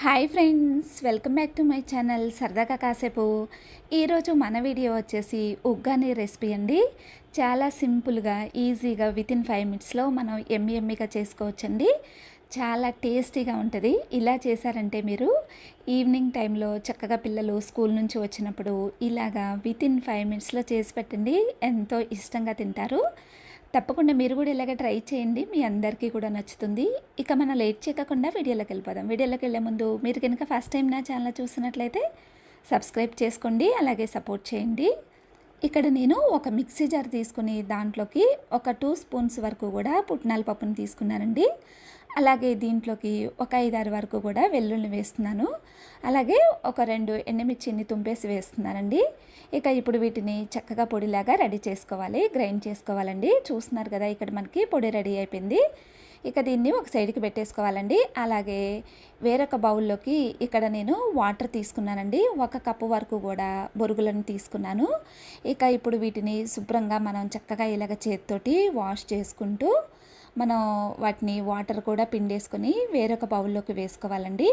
Hi friends welcome back to my channel సరదాగా కాసేపు. ఈరోజు మన వీడియో వచ్చేసి ఉగ్గాని రెసిపీ అండి. చాలా సింపుల్గా ఈజీగా విత్ ఇన్ ఫైవ్ మినిట్స్లో మనం ఎమ్మి ఎమ్మిగా చేసుకోవచ్చండి. చాలా టేస్టీగా ఉంటుంది. ఇలా చేశారంటే మీరు ఈవినింగ్ టైంలో చక్కగా పిల్లలు స్కూల్ నుంచి వచ్చినప్పుడు ఇలాగా విత్ ఇన్ ఫైవ్ మినిట్స్లో చేసి పెట్టండి. ఎంతో ఇష్టంగా తింటారు. తప్పకుండా మీరు కూడా ఇలాగ ట్రై చేయండి. మీ అందరికీ కూడా నచ్చుతుంది. ఇక మనం లేట్ చేయకుండా వీడియోలోకి వెళ్ళిపోదాం. వీడియోలోకి వెళ్ళే ముందు మీరు కనుక ఫస్ట్ టైం నా ఛానల్ చూసినట్లయితే సబ్స్క్రైబ్ చేసుకోండి. అలాగే సపోర్ట్ చేయండి. ఇక్కడ నేను ఒక మిక్సీ జార్ తీసుకుని దాంట్లోకి ఒక టూ స్పూన్స్ వరకు కూడా పుట్నాల పప్పును తీసుకున్నానండి. అలాగే దీంట్లోకి ఒక ఐదారు వరకు కూడా వెల్లుల్లి వేస్తున్నాను. అలాగే ఒక రెండు ఎండుమిర్చిని తుంపేసి వేస్తున్నానండి. ఇక ఇప్పుడు వీటిని చక్కగా పొడిలాగా రెడీ చేసుకోవాలి గ్రైండ్ చేసుకోవాలండి. చూస్తున్నారు కదా ఇక్కడ మనకి పొడి రెడీ అయిపోయింది. ఇక దీన్ని ఒక సైడ్కి పెట్టేసుకోవాలండి. అలాగే వేరొక బౌల్లోకి ఇక్కడ నేను వాటర్ తీసుకున్నానండి. ఒక కప్పు వరకు కూడా బొరుగులను తీసుకున్నాను. ఇక ఇప్పుడు వీటిని శుభ్రంగా మనం చక్కగా ఇలాగ చేతితోటి వాష్ చేసుకుంటూ మనం వాటిని వాటర్ కూడా పిండేసుకొని వేరొక బౌల్లోకి వేసుకోవాలండి.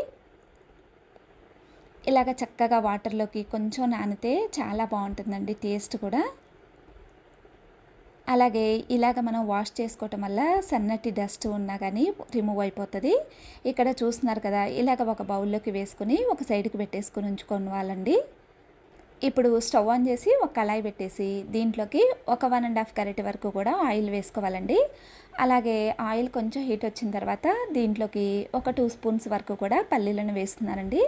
ఇలాగ చక్కగా వాటర్లోకి కొంచెం నానితే చాలా బాగుంటుందండి టేస్ట్ కూడా. అలాగే ఇలాగ మనం వాష్ చేసుకోవటం వల్ల సన్నటి డస్ట్ ఉన్నా కానీ రిమూవ్ అయిపోతుంది. ఇక్కడ చూస్తున్నారు కదా ఇలాగ ఒక బౌల్లోకి వేసుకొని ఒక సైడ్కి పెట్టేసుకొని ఉంచుకోవాలండి. వాళ్ళండి ఇప్పుడు స్టవ్ ఆన్ చేసి ఒక కళాయి పెట్టేసి దీంట్లోకి ఒక వన్ అండ్ హాఫ్ కరెక్ట్ వరకు కూడా ఆయిల్ వేసుకోవాలండి. అలాగే ఆయిల్ కొంచెం హీట్ వచ్చిన తర్వాత దీంట్లోకి ఒక టూ స్పూన్స్ వరకు కూడా పల్లీలను వేస్తున్నారండి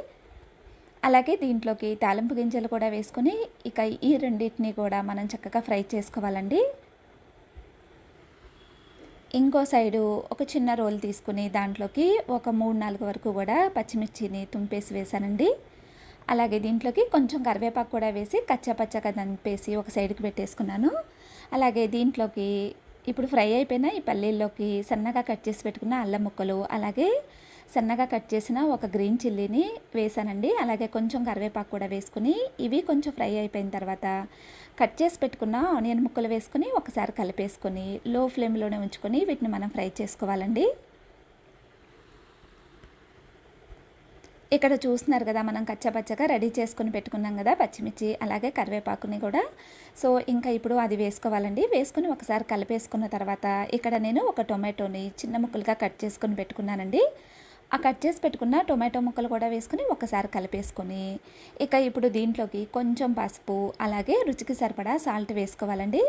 అలాగే దీంట్లోకి తాలింపు గింజలు కూడా వేసుకొని ఇక ఈ రెండింటిని కూడా మనం చక్కగా ఫ్రై చేసుకోవాలండి. ఇంకో సైడు ఒక చిన్న రోల్ తీసుకుని దాంట్లోకి ఒక మూడు నాలుగు వరకు కూడా పచ్చిమిర్చిని తుంపేసి వేసానండి అలాగే దీంట్లోకి కొంచెం కరివేపాకు కూడా వేసి కచ్చాపచ్చగా దంపేసి ఒక సైడ్కి పెట్టేసుకున్నాను. అలాగే దీంట్లోకి ఇప్పుడు ఫ్రై అయిపోయిన ఈ పల్లీల్లోకి సన్నగా కట్ చేసి పెట్టుకున్న అల్లం ముక్కలు అలాగే సన్నగా కట్ చేసిన ఒక గ్రీన్ చిల్లీని వేసానండి. అలాగే కొంచెం కరివేపాకు కూడా వేసుకుని ఇవి కొంచెం ఫ్రై అయిపోయిన తర్వాత కట్ చేసి పెట్టుకున్న ఆనియన్ ముక్కలు వేసుకుని ఒకసారి కలిపేసుకొని లో ఫ్లేమ్లోనే ఉంచుకొని వీటిని మనం ఫ్రై చేసుకోవాలండి. ఇక్కడ చూస్తున్నారు కదా మనం కచ్చపచ్చగా రెడీ చేసుకుని పెట్టుకున్నాం కదా పచ్చిమిర్చి అలాగే కరివేపాకుని కూడా. సో ఇంకా ఇప్పుడు అది వేసుకోవాలండి. వేసుకుని ఒకసారి కలిపేసుకున్న తర్వాత ఇక్కడ నేను ఒక టొమాటోని చిన్న ముక్కలుగా కట్ చేసుకుని పెట్టుకున్నానండి. ఆ కట్ చేసి పెట్టుకున్న టొమాటో ముక్కలు కూడా వేసుకుని ఒకసారి కలిపేసుకొని ఇక ఇప్పుడు దీంట్లోకి కొంచెం పసుపు అలాగే రుచికి సరిపడా సాల్ట్ వేసుకోవాలండి.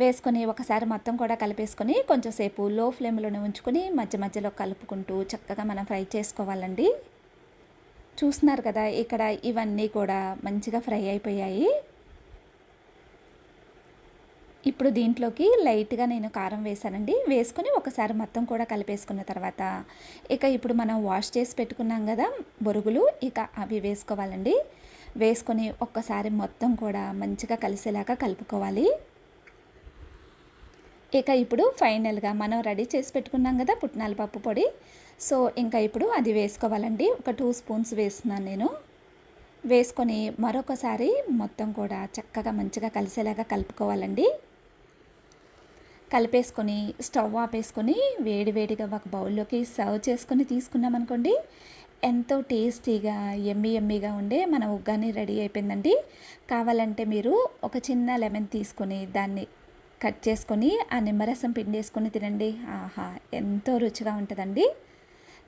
వేసుకొని ఒకసారి మొత్తం కూడా కలిపేసుకొని కొంచెం సేపు లో ఫ్లేమ్లోనే ఉంచుకొని మధ్య మధ్యలో కలుపుకుంటూ చక్కగా మనం ఫ్రై చేసుకోవాలండి. చూస్తున్నారు కదా ఇక్కడ ఇవన్నీ కూడా మంచిగా ఫ్రై అయిపోయాయి. ఇప్పుడు దీంట్లోకి లైట్గా నేను కారం వేసానండి వేసుకొని ఒకసారి మొత్తం కూడా కలిపేసుకున్న తర్వాత ఇక ఇప్పుడు మనం వాష్ చేసి పెట్టుకున్నాం కదా బొరుగులు ఇక అవి వేసుకోవాలండి. వేసుకొని ఒక్కసారి మొత్తం కూడా మంచిగా కలిసేలాగా కలుపుకోవాలి. ఇక ఇప్పుడు ఫైనల్గా మనం రెడీ చేసి పెట్టుకున్నాం కదా పుట్నాల పప్పు పొడి. సో ఇంకా ఇప్పుడు అది వేసుకోవాలండి. ఒక టూ స్పూన్స్ వేస్తున్నాను నేను. వేసుకొని మరొకసారి మొత్తం కూడా చక్కగా మంచిగా కలిసేలాగా కలుపుకోవాలండి. కలిపేసుకొని స్టవ్ ఆపేసుకొని వేడివేడిగా ఒక బౌల్లోకి సర్వ్ చేసుకొని తీసుకున్నాం అనుకోండి ఎంతో టేస్టీగా ఎమ్మి ఎమ్మిగా ఉండే మన ఉగ్గాని రెడీ అయిపోయిందండి. కావాలంటే మీరు ఒక చిన్న లెమన్ తీసుకొని దాన్ని కట్ చేసుకొని ఆ నిమ్మరసం పిండేసుకొని తినండి. ఆహా ఎంతో రుచిగా ఉంటుందండి.